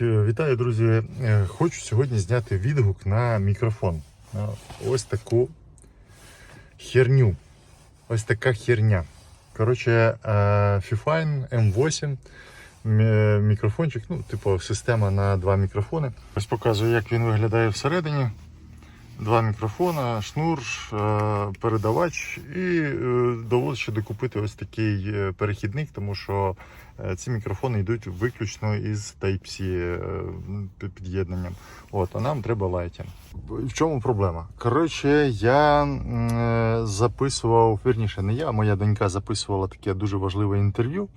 Е, вітаю, друзі. Е, Хочу сьогодні зняти відгук на мікрофон. Ось таку херню. Ось така херня. Коротше, е, Fifine M8 мікрофончик, ну, типу, система на два мікрофони. Ось показую, як він виглядає всередині. Два мікрофона, шнур, е, передавач і е, довелося ще докупити ось такий е, перехідник, тому що ці мікрофони йдуть виключно із Type-C під'єднанням. От, а нам треба Lighting. В чому проблема? Коротше, я записував, вірніше, не я, а моя донька записувала таке дуже важливе інтерв'ю.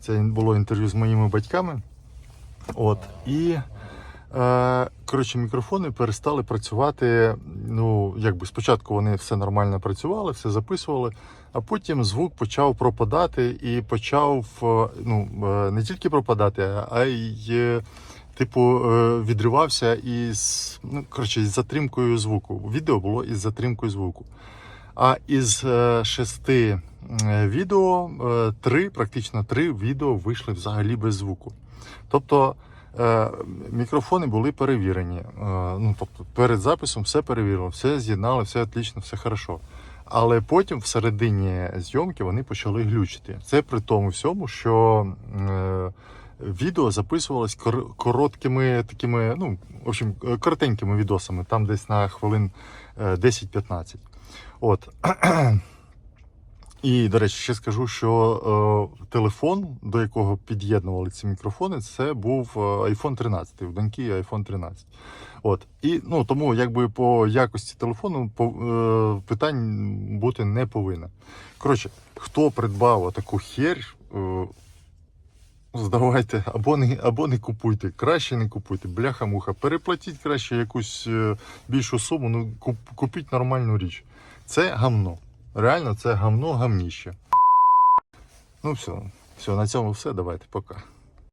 Це було інтерв'ю з моїми батьками. От, і Коротше, мікрофони перестали працювати. Ну, якби спочатку вони все нормально працювали, все записували, а потім звук почав пропадати і почав е, ну, е, не тільки пропадати, а й е, типу е, відривався із, ну, коротше, із затримкою звуку. Відео було із затримкою звуку. А із е, шести е, відео, е, три, практично три відео вийшли взагалі без звуку. Тобто е, мікрофони були перевірені. Е, ну, тобто, перед записом все перевірили, все з'єднали, все отлично, все хорошо. Але потім всередині зйомки вони почали глючити. Це при тому всьому, що е, відео записувалось кор- короткими такими, ну, в общем, е, коротенькими відосами, там десь на хвилин е, 10-15. От. І, до речі, ще скажу, що е, телефон, до якого під'єднували ці мікрофони, це був е, iPhone 13, в доньки iPhone 13. От. І ну, тому якби по якості телефону по, е, питань бути не повинно. Коротше, хто придбав таку херь, е, здавайте, або не, або не купуйте, краще не купуйте, бляха-муха, переплатіть краще якусь е, більшу суму, ну куп, купіть нормальну річ. Це гамно. Реально, це гамно гамніще. Ну все, все, на цьому все. Давайте, пока.